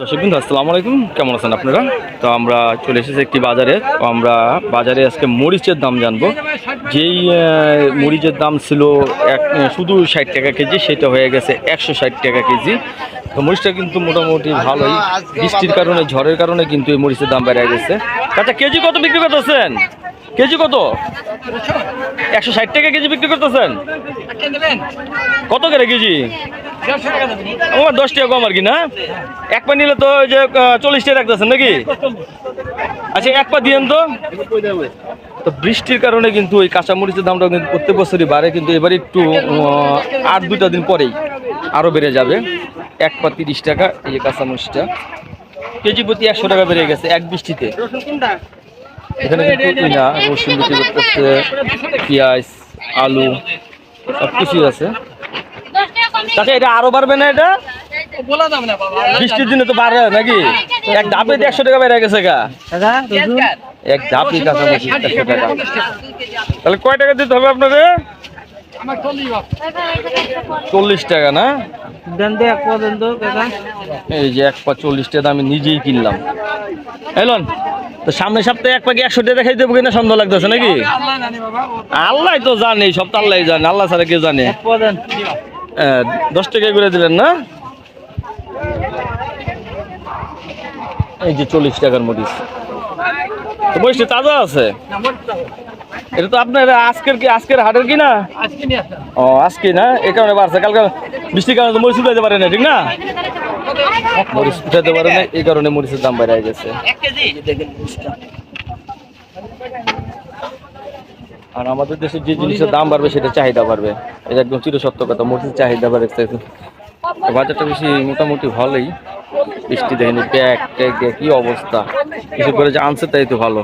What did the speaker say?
দর্শক বিন্দু, আসসালামু আলাইকুম। কেমন আছেন আপনারা? তো আমরা চলে এসেছি একটি বাজারে। তো আমরা বাজারে আজকে মরিচের দাম জানব। যেই মরিচের দাম ছিল এক শুধু ষাট টাকা কেজি, সেটা হয়ে গেছে একশো ষাট টাকা কেজি। তো মরিচটা কিন্তু মোটামুটি ভালোই। বৃষ্টির কারণে, ঝড়ের কারণে কিন্তু এই মরিচের দাম বেড়ে গেছে। আচ্ছা কেজি কত বিক্রি করতেছেন? কেজি কত? একশো ষাট টাকা কেজি বিক্রি করতেছেন? কত করে কেজি? আমার দশ টাকা কম আর কি, না? এক পা নিলে তো যে চল্লিশ টাকা রাখতেছেন নাকি? আচ্ছা এক পা দিয়েন তো। তো বৃষ্টির কারণে কিন্তু ওই কাঁচামরিচের দামটা কিন্তু প্রত্যেক বছরই বাড়ে, কিন্তু এবার একটু আট দুটা দিন পরেই আরও বেড়ে যাবে। এক পা তিরিশ টাকা, এই কাঁচামরিচটা। কেজি প্রতি একশো টাকা বেড়ে গেছে এক বৃষ্টিতে। এখানে কিন্তু না রসুন বিক্রি করতেছে পেঁয়াজ আলু সব কিছুই আছে। আচ্ছা এটা আরও বাড়বে না এটা? বৃষ্টির দিনে তো বাড়ে নাকি? এক ধাপে একশো টাকা বেড়ে গেছে গা এক কাছাকাছি একশো টাকা। তাহলে কয় টাকা দিতে হবে আপনাদের? চল্লিশ টাকা না? এই যে এক পা চল্লিশ টাকা আমি নিজেই কিনলাম। এলন তো সামনে সপ্তাহে এক পাকে একশো টাকা দেখাই দেবো কিনা সন্দেহ লাগতেছে নাকি? আল্লাহ তো জানে সব তো আল্লাহ জানে আল্লাহ ছাড়া কে জানে? দশ টাকা করে দিলেন না? এই যে চল্লিশ টাকার মরিচ। তো মরিচটা তাজা আছে? এটা তো আপনার আজকের কি আজকের হাটের কি না? ও আজকে না? এই কারণে বাড়ছে। কালকে বৃষ্টির কারণে মরিচ উঠাইতে পারে না ঠিক না? মরিচ উঠাইতে পারে না এই কারণে মরিচের দাম বেড়ে গেছে। আর আমাদের দেশে যে জিনিসের দাম বাড়বে সেটা চাহিদা বাড়বে। এটা একদম চিরসত্য কথা মরিচের চাহিদা বাড়ছে। বাজারটা বেশি মোটামুটি ভালোই। বৃষ্টি দেখেনি ব্যাগ ট্যাগ দিয়ে কি অবস্থা? কিছু করে যে আনছে তাই তো ভালো।